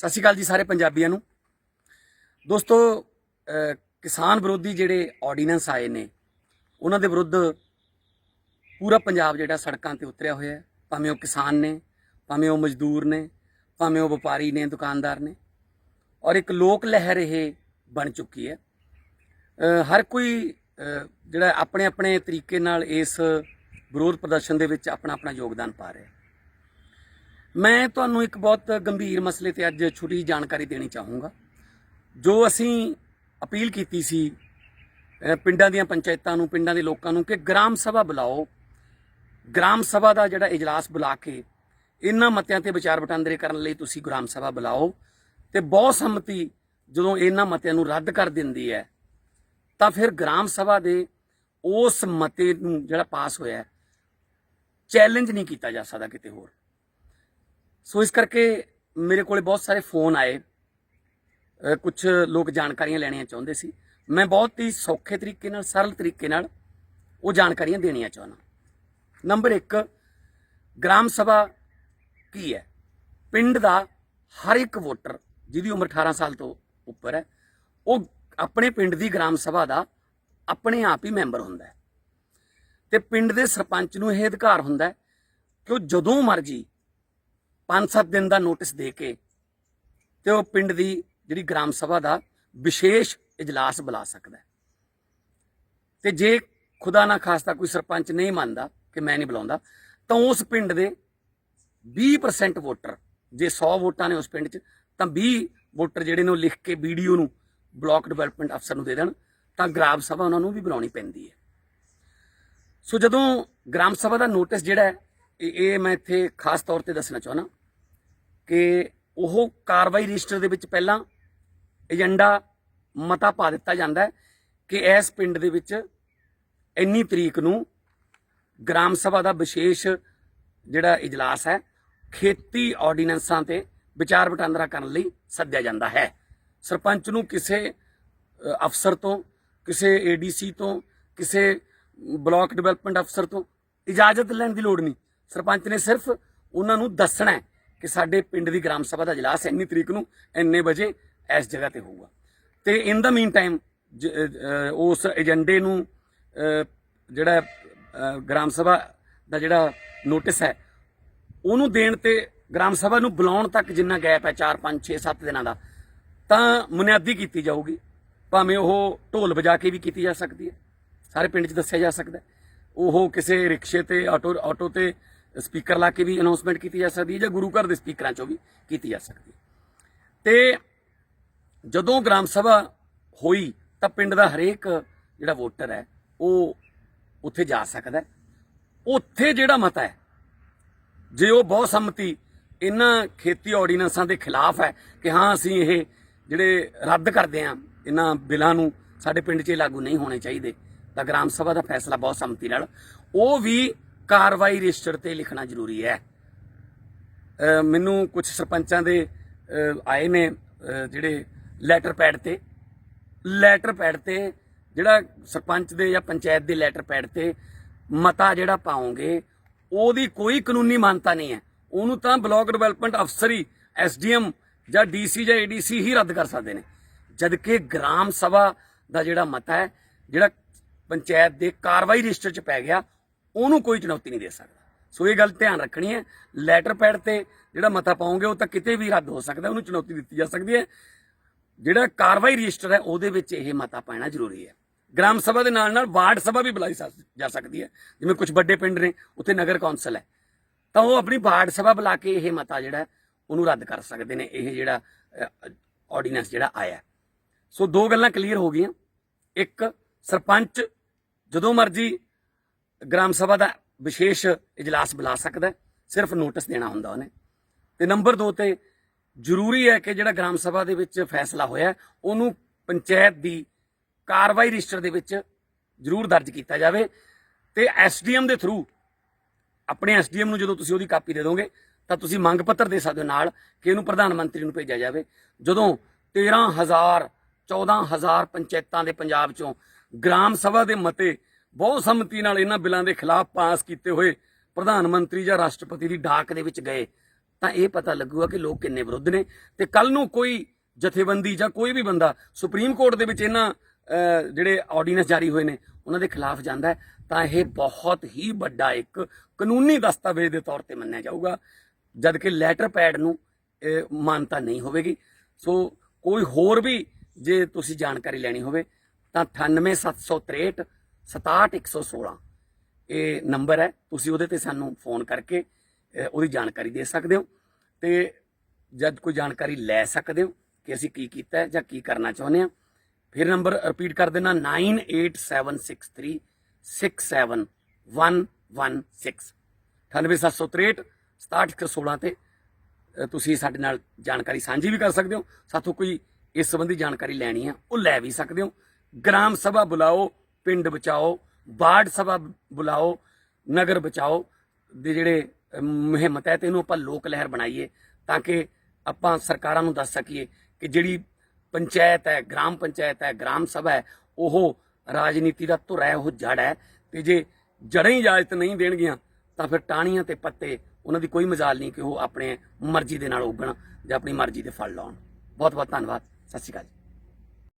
ਸਤਿ ਸ਼੍ਰੀ ਅਕਾਲ ਜੀ ਸਾਰੇ ਪੰਜਾਬੀਆਂ ਨੂੰ। ਦੋਸਤੋ ਕਿਸਾਨ ਵਿਰੋਧੀ ਜਿਹੜੇ ਆਰਡੀਨੈਂਸ ਆਏ ਨੇ, ਉਹਨਾਂ ਦੇ ਵਿਰੁੱਧ ਪੂਰਾ ਪੰਜਾਬ ਜਿਹੜਾ ਸੜਕਾਂ ਤੇ ਉਤਰਿਆ ਹੋਇਆ ਹੈ। ਭਾਵੇਂ ਉਹ ਕਿਸਾਨ ਨੇ, ਭਾਵੇਂ ਉਹ ਮਜ਼ਦੂਰ ਨੇ, ਭਾਵੇਂ ਉਹ ਵਪਾਰੀ ਨੇ, ਦੁਕਾਨਦਾਰ ਨੇ। ਔਰ ਇੱਕ ਲੋਕ ਲਹਿਰ ਇਹ ਬਣ ਚੁੱਕੀ ਹੈ। ਹਰ ਕੋਈ ਜਿਹੜਾ ਆਪਣੇ ਆਪਣੇ ਤਰੀਕੇ ਨਾਲ ਇਸ ਵਿਰੋਧ ਪ੍ਰਦਰਸ਼ਨ ਦੇ ਵਿੱਚ ਆਪਣਾ ਆਪਣਾ ਯੋਗਦਾਨ ਪਾ ਰਿਹਾ ਹੈ। ਮੈਂ ਤੁਹਾਨੂੰ ਇੱਕ ਬਹੁਤ ਗੰਭੀਰ ਮਸਲੇ ਤੇ ਅੱਜ ਛੋਟੀ ਜਿਹੀ ਜਾਣਕਾਰੀ ਦੇਣੀ ਚਾਹੂੰਗਾ। ਜੋ ਅਸੀਂ ਅਪੀਲ ਕੀਤੀ ਸੀ ਪਿੰਡਾਂ ਦੀਆਂ ਪੰਚਾਇਤਾਂ ਨੂੰ, ਪਿੰਡਾਂ ਦੇ ਲੋਕਾਂ ਨੂੰ ਕਿ ਗ੍ਰਾਮ ਸਭਾ ਬੁਲਾਓ। ਗ੍ਰਾਮ ਸਭਾ ਦਾ ਜਿਹੜਾ ਇਜਲਾਸ ਬੁਲਾ ਕੇ ਇਹਨਾਂ ਮਤਿਆਂ ਤੇ ਵਿਚਾਰ ਵਟਾਂਦਰੇ ਕਰਨ ਲਈ ਤੁਸੀਂ ਗ੍ਰਾਮ ਸਭਾ ਬੁਲਾਓ ਤੇ ਬਹੁ ਸੰਮਤੀ ਜਦੋਂ ਇਹਨਾਂ ਮਤਿਆਂ ਨੂੰ ਰੱਦ ਕਰ ਦਿੰਦੀ ਹੈ, ਤਾਂ ਫਿਰ ਗ੍ਰਾਮ ਸਭਾ ਦੇ ਉਸ ਮਤੇ ਨੂੰ ਜਿਹੜਾ ਪਾਸ ਹੋਇਆ ਚੈਲੰਜ ਨਹੀਂ ਕੀਤਾ ਜਾ ਸਕਦਾ ਕਿਤੇ ਹੋਰ। ਸੋ ਇਸ ਕਰਕੇ ਮੇਰੇ ਕੋਲੇ ਬਹੁਤ ਸਾਰੇ ਫੋਨ ਆਏ। ਕੁਝ ਲੋਕ ਜਾਣਕਾਰੀਆਂ ਲੈਣੀਆਂ ਚਾਹੁੰਦੇ ਸੀ। ਮੈਂ ਬਹੁਤ ਹੀ ਸੌਖੇ ਤਰੀਕੇ ਨਾਲ, ਸਰਲ ਤਰੀਕੇ ਨਾਲ ਉਹ ਜਾਣਕਾਰੀਆਂ ਦੇਣੀਆਂ ਚਾਹੁੰਦਾ। ਨੰਬਰ 1 ਗ੍ਰਾਮ ਸਭਾ ਕੀ ਹੈ? ਪਿੰਡ ਦਾ ਹਰ ਇੱਕ ਵੋਟਰ ਜਿਹਦੀ ਉਮਰ 18 ਸਾਲ ਤੋਂ ਉੱਪਰ ਹੈ, ਉਹ ਆਪਣੇ ਪਿੰਡ ਦੀ ਗ੍ਰਾਮ ਸਭਾ ਦਾ ਆਪਣੇ ਆਪ ਹੀ ਮੈਂਬਰ ਹੁੰਦਾ ਹੈ। ਤੇ ਪਿੰਡ ਦੇ ਸਰਪੰਚ ਨੂੰ ਇਹ ਅਧਿਕਾਰ ਹੁੰਦਾ ਹੈ ਕਿ ਉਹ ਜਦੋਂ ਮਰਜ਼ੀ 5-7 ਦਿਨ ਦਾ ਨੋਟਿਸ ਦੇ ਕੇ ਤੇ ਉਹ ਪਿੰਡ ਦੀ ਜਿਹੜੀ ਗ੍ਰਾਮ ਸਭਾ ਦਾ ਵਿਸ਼ੇਸ਼ ਇਜਲਾਸ ਬੁਲਾ ਸਕਦਾ ਹੈ। ਤੇ ਜੇ ਖੁਦਾ ਨਾ ਖਾਸਤਾ ਕੋਈ ਸਰਪੰਚ ਨਹੀਂ ਮੰਨਦਾ ਕਿ ਮੈਂ ਨਹੀਂ ਬੁਲਾਉਂਦਾ, ਤਾਂ ਉਸ ਪਿੰਡ ਦੇ 20% ਵੋਟਰ, ਜੇ 100 ਵੋਟਾਂ ਨੇ ਉਸ ਪਿੰਡ 'ਚ, ਤਾਂ 20 ਵੋਟਰ ਜਿਹੜੇ ਨੇ ਉਹ ਲਿਖ ਕੇ ਵੀਡੀਓ ਨੂੰ ਬਲਾਕ ਡਿਵੈਲਪਮੈਂਟ ਅਫਸਰ ਨੂੰ ਦੇ ਦੇਣ, ਤਾਂ ਗ੍ਰਾਮ ਸਭਾ ਉਹਨਾਂ ਨੂੰ ਵੀ ਬੁਲਾਉਣੀ ਪੈਂਦੀ ਹੈ। ਸੋ ਜਦੋਂ ਗ੍ਰਾਮ ਸਭਾ ਦਾ ਨੋਟਿਸ ਜਿਹੜਾ ਹੈ, ਇਹ ਇਹ ਮੈਂ ਇੱਥੇ ਖਾਸ ਤੌਰ ਤੇ ਦੱਸਣਾ ਚਾਹੁੰਦਾ ਕਿ ਉਹ ਕਾਰਵਾਈ ਰਜਿਸਟਰ ਦੇ ਵਿੱਚ ਪਹਿਲਾਂ ਏਜੰਡਾ ਮਤਾ ਪਾ ਦਿੱਤਾ ਜਾਂਦਾ ਹੈ ਕਿ ਇਸ ਪਿੰਡ ਦੇ ਵਿੱਚ ਇੰਨੀ ਤਰੀਕ ਨੂੰ ਗ੍ਰਾਮ ਸਭਾ ਦਾ ਵਿਸ਼ੇਸ਼ ਜਿਹੜਾ ਇਜਲਾਸ ਹੈ, ਖੇਤੀ ਆਰਡੀਨੈਂਸਾਂ ਤੇ ਵਿਚਾਰ ਵਟਾਂਦਰਾ ਕਰਨ ਲਈ ਸੱਦਿਆ ਜਾਂਦਾ ਹੈ। ਸਰਪੰਚ ਨੂੰ ਕਿਸੇ ਅਫਸਰ ਤੋਂ, ਕਿਸੇ ਏਡੀਸੀ ਤੋਂ, ਕਿਸੇ ਬਲਾਕ ਡਿਵੈਲਪਮੈਂਟ ਅਫਸਰ ਤੋਂ ਇਜਾਜ਼ਤ ਲੈਣ ਦੀ ਲੋੜ ਨਹੀਂ। ਸਰਪੰਚ ਨੇ ਸਿਰਫ ਉਹਨਾਂ ਨੂੰ ਦੱਸਣਾ ਹੈ ਕਿ ਸਾਡੇ ਪਿੰਡ ਦੀ ਗ੍ਰਾਮ ਸਭਾ ਦਾ ਇਜਲਾਸ ਇੰਨੀ ਤਰੀਕ ਨੂੰ, ਇੰਨੇ ਵਜੇ ਇਸ ਜਗ੍ਹਾ ਤੇ ਹੋਊਗਾ। ਤੇ ਇਨ ਦਾ ਮੀਨ ਟਾਈਮ ਉਸ ਏਜੰਡੇ ਨੂੰ ਜਿਹੜਾ ਗ੍ਰਾਮ ਸਭਾ ਦਾ ਜਿਹੜਾ ਨੋਟਿਸ ਹੈ, ਉਹਨੂੰ ਦੇਣ ਤੇ ਗ੍ਰਾਮ ਸਭਾ ਨੂੰ ਬੁਲਾਉਣ ਤੱਕ ਜਿੰਨਾ ਗੈਪ ਹੈ 4 5 6 7 ਦਿਨਾਂ ਦਾ, ਤਾਂ ਮੁਨਿਆਦੀ ਕੀਤੀ ਜਾਊਗੀ। ਭਾਵੇਂ ਉਹ ਢੋਲ ਵਜਾ ਕੇ ਵੀ ਕੀਤੀ ਜਾ ਸਕਦੀ ਹੈ। ਸਾਰੇ ਪਿੰਡ 'ਚ ਦੱਸਿਆ ਜਾ ਸਕਦਾ ਉਹ ਕਿਸੇ ਰਿਕਸ਼ੇ ਤੇ, ਆਟੋ ਆਟੋ ਤੇ ਸਪੀਕਰ ਲਾ ਕੇ ਵੀ ਅਨਾਉਂਸਮੈਂਟ ਕੀਤੀ ਜਾ ਸਕਦੀ ਹੈ ਜਾਂ ਗੁਰੂ ਘਰ ਦੇ ਸਪੀਕਰਾਂ 'ਚੋਂ ਵੀ ਕੀਤੀ ਜਾ ਸਕਦੀ ਹੈ। ਤੇ ਜਦੋਂ ਗ੍ਰਾਮ ਸਭਾ ਹੋਈ ਤਾਂ ਪਿੰਡ ਦਾ ਹਰੇਕ ਜਿਹੜਾ ਵੋਟਰ ਹੈ, ਉਹ ਉੱਥੇ ਜਾ ਸਕਦਾ ਉੱਥੇ ਜਿਹੜਾ ਮਤਾ ਹੈ, ਜੇ ਉਹ ਬਹੁਤ ਸੰਮਤੀ ਇਹਨਾਂ ਖੇਤੀ ਆਰਡੀਨੈਂਸਾਂ ਦੇ ਖਿਲਾਫ ਹੈ ਕਿ ਹਾਂ, ਅਸੀਂ ਇਹ ਜਿਹੜੇ ਰੱਦ ਕਰਦੇ ਹਾਂ, ਇਹਨਾਂ ਬਿੱਲਾਂ ਨੂੰ ਸਾਡੇ ਪਿੰਡ 'ਚ ਇਹ ਲਾਗੂ ਨਹੀਂ ਹੋਣੇ ਚਾਹੀਦੇ, ਤਾਂ ਗ੍ਰਾਮ ਸਭਾ ਦਾ ਫੈਸਲਾ ਬਹੁਤ ਸੰਮਤੀ ਨਾਲ। ਉਹ ਵੀ ਕਾਰਵਾਈ ਰਜਿਸਟਰ ਤੇ ਲਿਖਣਾ ਜ਼ਰੂਰੀ ਹੈ। ਮੈਨੂੰ ਕੁਝ ਸਰਪੰਚਾਂ ਦੇ ਆਏ ਨੇ ਜਿਹੜੇ ਲੈਟਰ ਪੈਡ ਤੇ। ਲੈਟਰ ਪੈਡ ਤੇ ਜਿਹੜਾ ਸਰਪੰਚ ਦੇ ਜਾਂ ਪੰਚਾਇਤ ਦੇ ਲੈਟਰ ਪੈਡ ਤੇ ਮਤਾ ਜਿਹੜਾ ਪਾਉਂਗੇ ਉਹਦੀ ਕੋਈ ਕਾਨੂੰਨੀ ਮਾਨਤਾ ਨਹੀਂ ਹੈ। ਉਹਨੂੰ ਤਾਂ ਬਲਾਕ ਡਿਵੈਲਪਮੈਂਟ ਅਫਸਰ ਹੀ, ਐਸਡੀਐਮ ਜਾਂ ਡੀਸੀ ਜਾਂ ਏਡੀਸੀ ਹੀ ਰੱਦ ਕਰ ਸਕਦੇ ਨੇ। ਜਦਕਿ ਗ੍ਰਾਮ ਸਭਾ ਦਾ ਜਿਹੜਾ ਮਤਾ ਹੈ, ਜਿਹੜਾ ਪੰਚਾਇਤ ਦੇ ਕਾਰਵਾਈ ਰਜਿਸਟਰ 'ਚ ਪੈ ਗਿਆ ਉਹਨੂੰ ਕੋਈ ਚੁਣੌਤੀ ਨਹੀਂ ਦੇ ਸਕਦਾ। ਸੋ ਇਹ ਗੱਲ ਧਿਆਨ ਰੱਖਣੀ ਹੈ। ਲੈਟਰ ਪੈਡ ਤੇ ਜਿਹੜਾ ਮਤਾ ਪਾਉਂਗੇ ਉਹ ਤਾਂ ਕਿਤੇ ਵੀ ਰੱਦ ਹੋ ਸਕਦਾ, ਉਹਨੂੰ ਚੁਣੌਤੀ ਦਿੱਤੀ ਜਾ ਸਕਦੀ ਹੈ। ਜਿਹੜਾ ਕਾਰਵਾਈ ਰਜਿਸਟਰ ਹੈ, ਉਹਦੇ ਵਿੱਚ ਇਹ ਮਤਾ ਪਾਣਾ ਜ਼ਰੂਰੀ ਹੈ। ਗ੍ਰਾਮ ਸਭਾ ਦੇ ਨਾਲ ਨਾਲ ਵਾਰਡ ਸਭਾ ਵੀ ਬੁਲਾਈ ਸਕ- ਜਾ ਸਕਦੀ ਹੈ। ਜਿਵੇਂ ਕੁਝ ਵੱਡੇ ਪਿੰਡ ਨੇ, ਉੱਥੇ ਨਗਰ ਕੌਂਸਲ ਹੈ। ਤਾਂ ਉਹ ਆਪਣੀ ਵਾਰਡ ਸਭਾ ਬੁਲਾ ਕੇ ਇਹ ਮਤਾ ਜਿਹੜਾ, ਉਹਨੂੰ ਰੱਦ ਕਰ ਸਕਦੇ ਨੇ। ਇਹ ਜਿਹੜਾ ਆਰਡੀਨੈਂਸ ਜਿਹੜਾ ਆਇਆ ਸੋ ਦੋ ਗੱਲਾਂ ਕਲੀਅਰ ਹੋ ਗਈਆਂ। ਇੱਕ, ਸਰਪੰਚ ਜਦੋਂ ਮਰਜ਼ੀ ਗ੍ਰਾਮ ਸਭਾ ਦਾ ਵਿਸ਼ੇਸ਼ ਇਜਲਾਸ ਬੁਲਾ ਸਕਦਾ ਸਿਰਫ ਨੋਟਿਸ ਦੇਣਾ ਹੁੰਦਾ ਉਹਨੇ। ਤੇ ਨੰਬਰ 2 ਤੇ ਜ਼ਰੂਰੀ ਹੈ ਕਿ ਜਿਹੜਾ ਗ੍ਰਾਮ ਸਭਾ ਦੇ ਵਿੱਚ ਫੈਸਲਾ ਹੋਇਆ ਉਹਨੂੰ ਪੰਚਾਇਤ ਦੀ ਕਾਰਵਾਈ ਰਜਿਸਟਰ ਦੇ ਵਿੱਚ ਜ਼ਰੂਰ ਦਰਜ ਕੀਤਾ ਜਾਵੇ ਤੇ ਐਸਡੀਐਮ ਦੇ ਥਰੂ, ਆਪਣੇ ਐਸਡੀਐਮ ਨੂੰ ਜਦੋਂ ਤੁਸੀਂ ਉਹਦੀ ਕਾਪੀ ਦੇ ਦੋਗੇ, ਤਾਂ ਤੁਸੀਂ ਮੰਗ ਪੱਤਰ ਦੇ ਸਕਦੇ ਹੋ ਨਾਲ ਕਿ ਇਹਨੂੰ ਪ੍ਰਧਾਨ ਮੰਤਰੀ ਨੂੰ ਭੇਜਿਆ ਜਾਵੇ। ਜਦੋਂ 13000 14000 ਪੰਚਾਇਤਾਂ ਦੇ ਪੰਜਾਬ ਚੋਂ ਗ੍ਰਾਮ ਸਭਾ ਦੇ ਮਤੇ ਬਹੁਤ ਸੰਮਤੀ ਨਾਲ ਇਹਨਾਂ ਬਿੱਲਾਂ ਦੇ ਖਿਲਾਫ ਪਾਸ ਕੀਤੇ ਹੋਏ ਪ੍ਰਧਾਨ ਮੰਤਰੀ ਜਾਂ ਰਾਸ਼ਟਰਪਤੀ ਦੀ ਡਾਕ ਦੇ ਵਿੱਚ ਗਏ। ਤਾਂ ਇਹ ਪਤਾ ਲੱਗੂਗਾ ਕਿ ਲੋਕ ਕਿੰਨੇ ਵਿਰੁੱਧ ਨੇ। ਤੇ ਕੱਲ ਨੂੰ ਕੋਈ ਜਥੇਬੰਦੀ ਜਾਂ ਕੋਈ ਵੀ ਬੰਦਾ ਸੁਪਰੀਮ ਕੋਰਟ ਦੇ ਵਿੱਚ ਇਹਨਾਂ ਜਿਹੜੇ ਆਰਡੀਨੈਂਸ ਜਾਰੀ ਹੋਏ ਨੇ, ਉਹਨਾਂ ਦੇ ਖਿਲਾਫ ਜਾਂਦਾ ਤਾਂ ਇਹ ਬਹੁਤ ਹੀ ਵੱਡਾ ਇੱਕ ਕਾਨੂੰਨੀ ਦਸਤਾਵੇਜ਼ ਦੇ ਤੌਰ ਤੇ ਮੰਨਿਆ ਜਾਊਗਾ। ਜਦ ਕਿ ਲੈਟਰ ਪੈਡ ਨੂੰ ਮਾਨਤਾ ਨਹੀਂ ਹੋਵੇਗੀ। ਸੋ ਕੋਈ ਹੋਰ ਵੀ ਜੇ ਤੁਸੀਂ ਜਾਣਕਾਰੀ ਲੈਣੀ ਹੋਵੇ, ਤਾਂ 98763 67116 ਇਹ ਨੰਬਰ ਹੈ, ਤੁਸੀਂ ਉਹਦੇ ਤੇ ਸਾਨੂੰ ਫੋਨ ਕਰਕੇ ਉਹਦੀ ਜਾਣਕਾਰੀ ਦੇ ਸਕਦੇ ਹੋ ਤੇ ਜਦ ਕੋਈ ਜਾਣਕਾਰੀ ਲੈ ਸਕਦੇ ਹੋ ਕਿ ਅਸੀਂ ਕੀ ਕੀਤਾ ਜਾਂ ਕੀ ਕਰਨਾ ਚਾਹੁੰਦੇ ਹਾਂ, ਫਿਰ ਨੰਬਰ ਰਿਪੀਟ ਕਰ ਦੇਣਾ 98763 67116 98763 67116 ਤੇ ਤੁਸੀਂ ਸਾਡੇ ਨਾਲ ਜਾਣਕਾਰੀ ਸਾਂਝੀ ਵੀ ਕਰ ਸਕਦੇ ਹੋ। ਸਾਥੋਂ ਕੋਈ ਇਸ ਸੰਬੰਧੀ ਜਾਣਕਾਰੀ ਲੈਣੀ ਹੈ, ਉਹ ਲੈ ਵੀ ਸਕਦੇ ਹੋ। ਗ੍ਰਾਮ ਸਭਾ ਬੁਲਾਓ ਪਿੰਡ ਬਚਾਓ ਵਾਰਡ ਸਭਾ ਬੁਲਾਓ ਨਗਰ ਬਚਾਓ ਦੇ ਜਿਹੜੇ ਅ, ਹੈ ਤਹਿਤ ਇਹਨੂੰ ਆਪਾਂ ਲੋਕ ਲਹਿਰ ਬਣਾਈਏ ਤਾਂ ਕਿ ਆਪਾਂ ਸਰਕਾਰਾਂ ਨੂੰ ਦੱਸ ਸਕੀਏ ਕਿ ਜਿਹੜੀ ਪੰਚਾਇਤ ਹੈ ਗ੍ਰਾਮ ਪੰਚਾਇਤ ਹੈ ਗ੍ਰਾਮ ਸਭਾ ਹੈ ਉਹ ਰਾਜਨੀਤੀ ਦਾ ਧੁਰਾ ਹੈ ਉਹ ਜੜ ਹੈ ਤੇ ਜੇ ਜੜਾਂ ਹੀ ਇਜਾਜ਼ਤ ਨਹੀਂ ਦੇਣਗੀਆਂ ਤਾਂ ਫਿਰ ਟਾਹਣੀਆਂ ਤੇ ਪੱਤੇ ਉਹਨਾਂ ਦੀ ਕੋਈ ਮਜਾਲ ਨਹੀਂ ਕਿ ਉਹ ਆਪਣੇ ਮਰਜ਼ੀ ਦੇ ਨਾਲ ਉੱਗਣ ਜਾਂ ਆਪਣੀ ਮਰਜ਼ੀ ਦੇ ਫਲ ਲਾਉਣ। ਬਹੁਤ ਬਹੁਤ ਧੰਨਵਾਦ। ਸਤਿ ਸ਼੍ਰੀ ਅਕਾਲ ਜੀ।